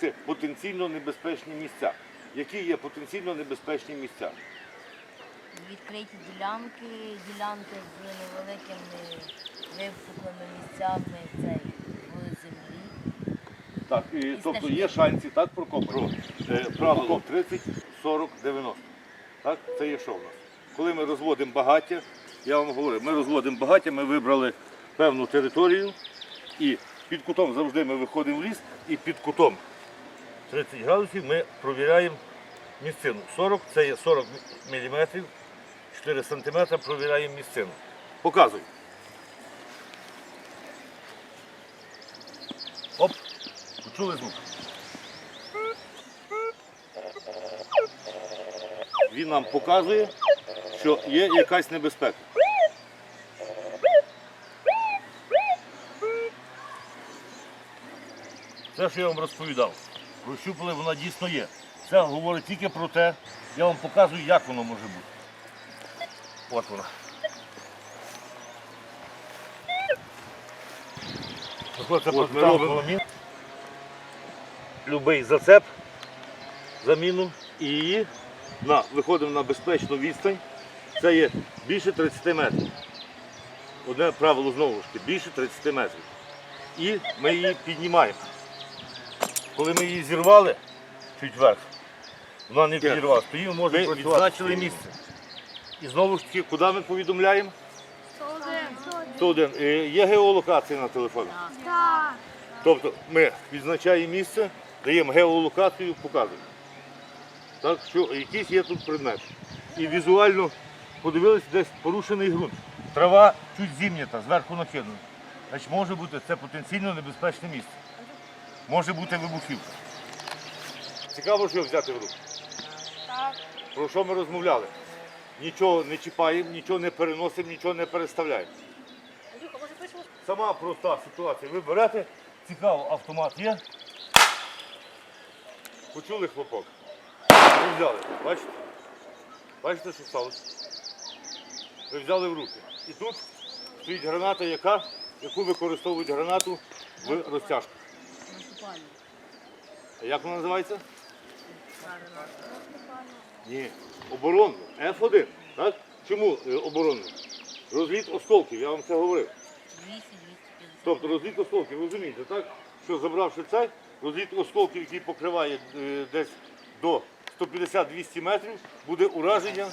Це потенційно небезпечні місця. Які є потенційно небезпечні місця? Відкриті ділянки, ділянки з невеликими випуклими місцями цей, в землі. Так, і, тобто є шанси, так? Е, правило 30, 40, 90. Так, це є що в нас? Коли ми розводимо багаття, я вам говорю, ми розводимо багаття, ми вибрали певну територію і під кутом завжди ми виходимо в ліс і під кутом 30 градусів ми провіряємо місцину. 40 це є 40 мм, 4 см провіряємо місцину. Показуй. Оп, почули звук. Він нам показує, що є якась небезпека. Це, що я вам розповідав, про вона дійсно є. Це говорить тільки про те, я вам показую, як воно може бути. От вона. Це От ми робимо Любий зацеп, заміну і її на, виходимо на безпечну відстань. Це є більше 30 метрів. Одне правило знову ж таки, більше 30 метрів. І ми її піднімаємо. Коли ми її зірвали чуть вверх, вона не підірвалася, то її можна ми відзначили місце. І знову ж таки, куди ми повідомляємо? 101. Е, Є геолокація на телефоні. Тобто ми відзначаємо місце, даємо геолокацію, показуємо. Так, що якийсь є тут предмет. І візуально подивилися, десь порушений ґрунт. Трава чуть зімнята, зверху накидана. Значить, може бути це потенційно небезпечне місце. Може бути вибухівка. Цікаво, що взяти в руки. Про що ми розмовляли? Нічого не чіпаємо, нічого не переносимо, нічого не переставляємо. Сама проста ситуація. Ви берете, цікаво, автомат є. Почули хлопок? Ви взяли, бачите? Бачите, що сталося? Ви взяли в руки. І тут стоїть граната, яка, яку використовують гранату в розтяжках. А Як вона називається? Ні. Оборонна. F1. Так? Чому е, оборонна? Розліт осколків, я вам це говорив. 200-250. Тобто розліт осколків, ви розумієте, так? Що забравши цей, розліт осколків, який покриває е, десь до 150-200 метрів, буде ураження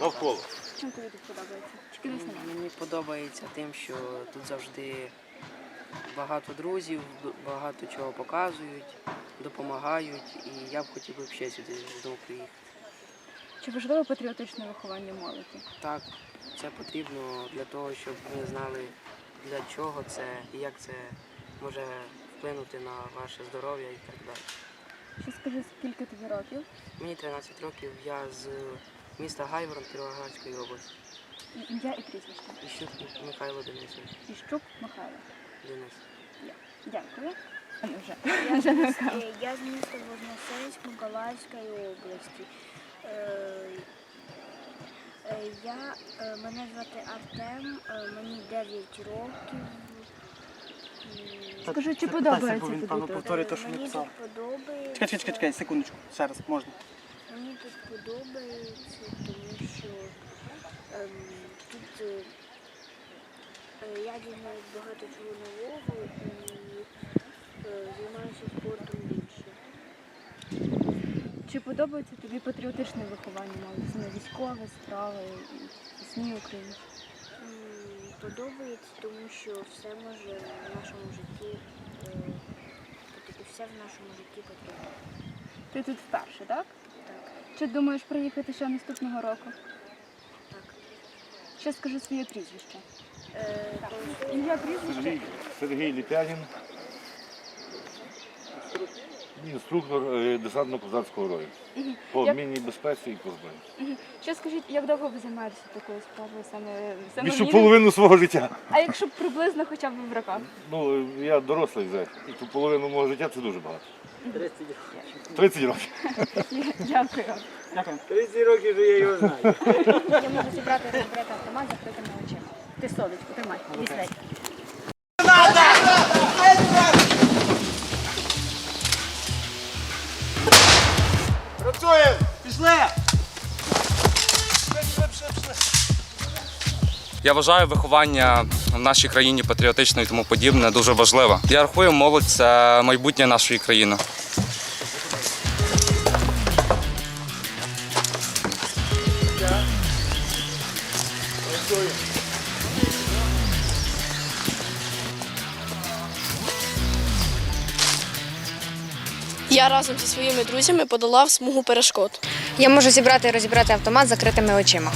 навколо. Чим тобі тут подобається? Чи? Мені подобається тим, що тут завжди багато друзів, багато чого показують, допомагають, і я б хотів би ще сюди знову приїхати. Чи важливо патріотичне виховання молоді? Так, це потрібно для того, щоб ми знали, для чого це і як це може вплинути на ваше здоров'я і так далі. Ще скажи, скільки тобі років? Мені 13 років, я з міста Гайворон Кіровоградської області. І ім'я і прізвище. Іщук Михайло Денисович. Іщук Михайло. Денис. Дякую. Вже. Я з міста, я з міста Вознесенськ Миколаївської області. Е, е, Я, е, мене звати Артем, е, мені 9 років. М, Скажи, чи подобається Він тобі тут? повторює те, що Мені написав. тут подобається. Чекай, чекай, чекай, чекай, секундочку, ще раз, можна. Мені тут подобається, тому що ем, тут е, я дізнаюсь багато чого нового і е, займаюся спортом більше. Чи подобається тобі патріотичне виховання? Саме військове, справи, пісні України? Подобається, тому що все може в нашому житті, е, все в нашому житті потрібно. Ти тут вперше, так? Так, Чи думаєш приїхати ще наступного року? так. Ще скажи своє прізвище. Е, Ім'я прізвище? Сергій, Сергій Ліпянін, інструктор е, десантно-козацького рою. По Як- мінній безпеці і по зброї. Мгм. Ще скажіть, як довго ви займаєтеся такою справою саме, саме Більшу половину свого життя. А якщо б приблизно хоча б в роках? Ну, я дорослий вже, і ту половину мого життя це дуже багато. 30 років. Дякую. Дякую. 30 років вже я його знаю. Я можу зібрати розбирати автомат закритими очима. Ти тримай, візьмей. Я вважаю виховання в нашій країні патріотичне і тому подібне дуже важливе. Я рахую, молодь це майбутнє нашої країни. Я разом зі своїми друзями подолав смугу перешкод. Я можу зібрати і розібрати автомат з закритими очима.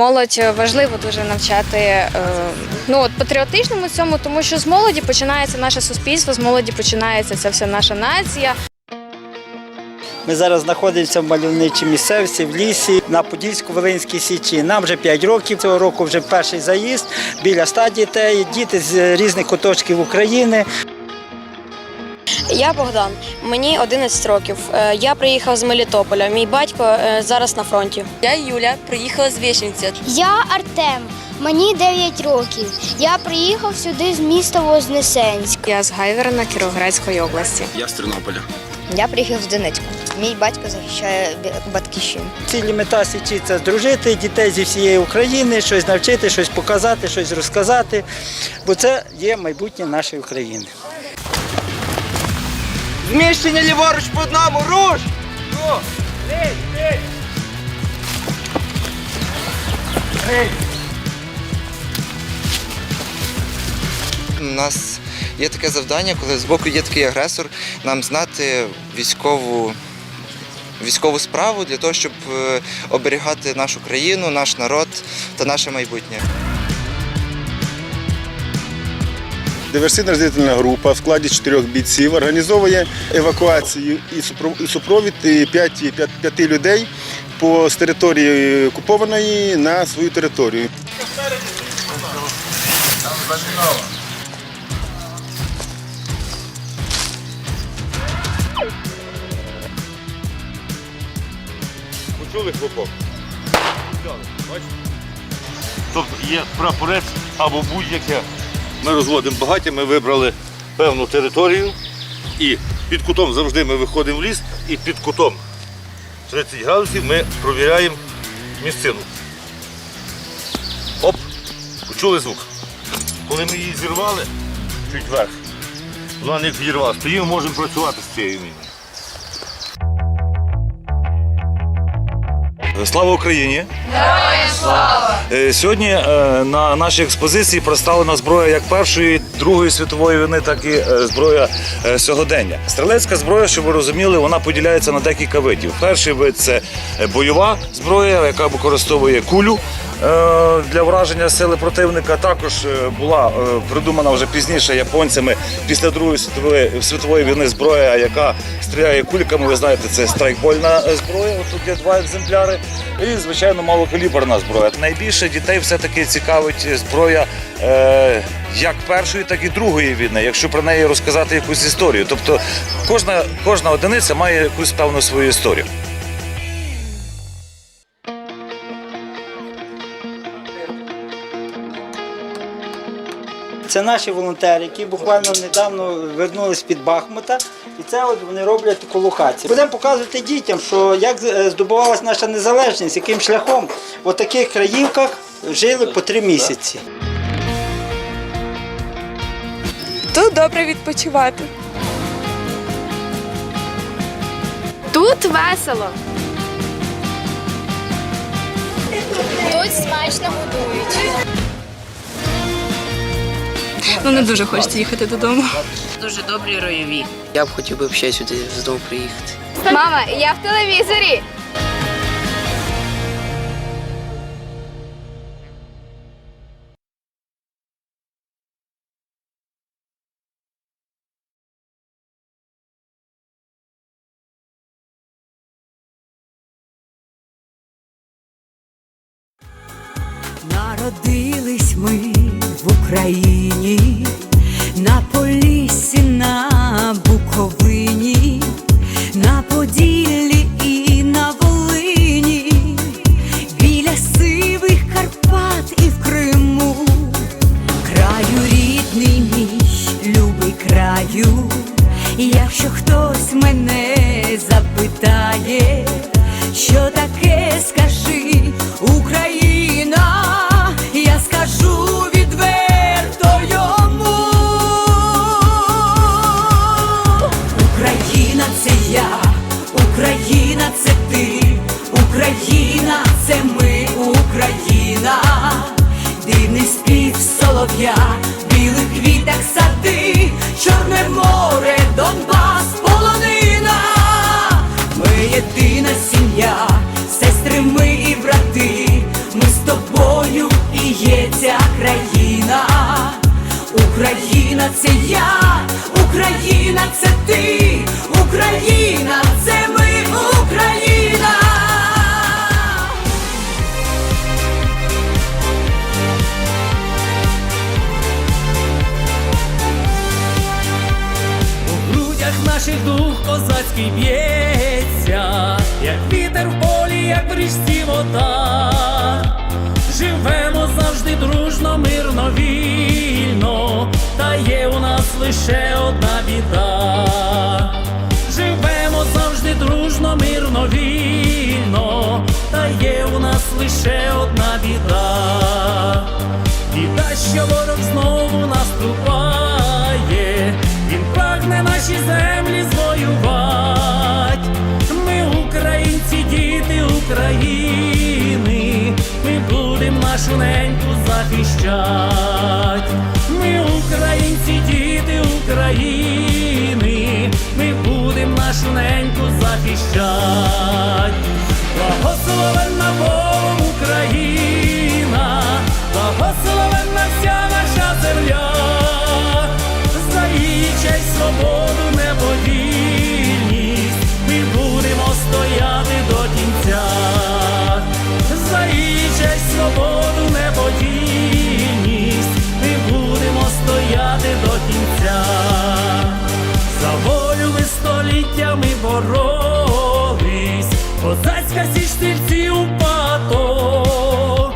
Молодь е, важливо дуже навчати е, ну от патріотичному цьому, тому що з молоді починається наше суспільство, з молоді починається ця вся наша нація. Ми зараз знаходимося в мальовничій місцевості, в лісі на Подільсько-Волинській січі. Нам вже 5 років. Цього року вже перший заїзд біля 100 дітей, діти з різних куточків України. Я Богдан, мені 11 років. Е, Я приїхав з Мелітополя. Мій батько е, зараз на фронті. Я Юля, приїхала з Вєшнівця. Я Артем, мені 9 років. Я приїхав сюди з міста Вознесенськ. Я з Гайверна Кіровоградської області. Я з Тернополя. Я приїхав з Донецька. Мій батько захищає батьківщину. Цілі мета січі це здружити дітей зі всієї України, щось навчити, щось показати, щось розказати, бо це є майбутнє нашої України. Зміщення ліворуч по одному, руш! У нас є таке завдання, коли з боку є такий агресор, нам знати військову, військову справу для того, щоб е, оберігати нашу країну, наш народ та наше майбутнє. Диверсійна розвідувальна група в складі чотирьох бійців організовує евакуацію і супровід п'яти людей по з території окупованої на свою територію. Почули хлопок? Тобто є прапорець або будь-яке. Ми розводимо багаття, ми вибрали певну територію і під кутом завжди ми виходимо в ліс і під кутом 30 градусів ми провіряємо місцину. Оп, почули звук. Коли ми її зірвали, чуть вверх, вона не відірвалася, тоді ми можемо працювати з цією міною. Слава Україні! Слава! Сьогодні е, на нашій експозиції представлена зброя як Першої, Другої світової війни, так і е, зброя е, сьогодення. Стрілецька зброя, щоб ви розуміли, вона поділяється на декілька видів. Перший вид це е, бойова зброя, яка використовує кулю е, для враження сили противника. Також е, була е, придумана вже пізніше японцями після Другої світової, світової війни зброя, яка стріляє кульками. Ви знаєте, це страйкбольна е, зброя. Тут є два екземпляри. І, звичайно, малокаліберна зброя. Найбільше дітей все-таки цікавить зброя е, як першої, так і другої війни, якщо про неї розказати якусь історію. Тобто кожна, кожна одиниця має якусь певну свою історію. Це наші волонтери, які буквально недавно вернулись під Бахмута. І це от вони роблять таку локацію. Будемо показувати дітям, що як е, здобувалася наша незалежність, яким шляхом в таких краївках жили по три місяці. Тут добре відпочивати. Тут весело. Тут смачно годують. Ну не дуже хочеться їхати додому. Дуже добрі ройові. Я б хотів би ще сюди знову приїхати. Мама, я в телевізорі. Народились ми в Україні на полі. це ми Україна, дивний спів солов'я. нашу захищать. Ми українці, діти України, ми будемо нашу неньку захищать. боролись, козацька січ стрільці у пато,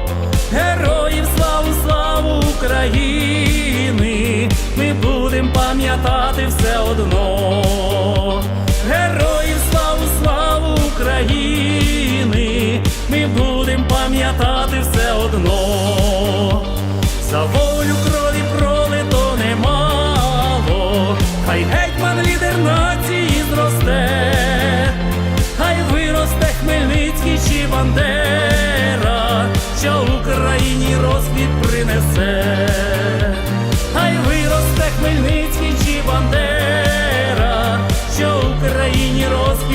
героїв славу, славу України, ми будем пам'ятати все одно, героїв славу, славу України, ми будем пам'ятати все одно, за волю крові пролито немало, хай гетьман лідер наш бандера, що Україні розквіт принесе, хай виросте Хмельницький чи бандера, що Україні розквіт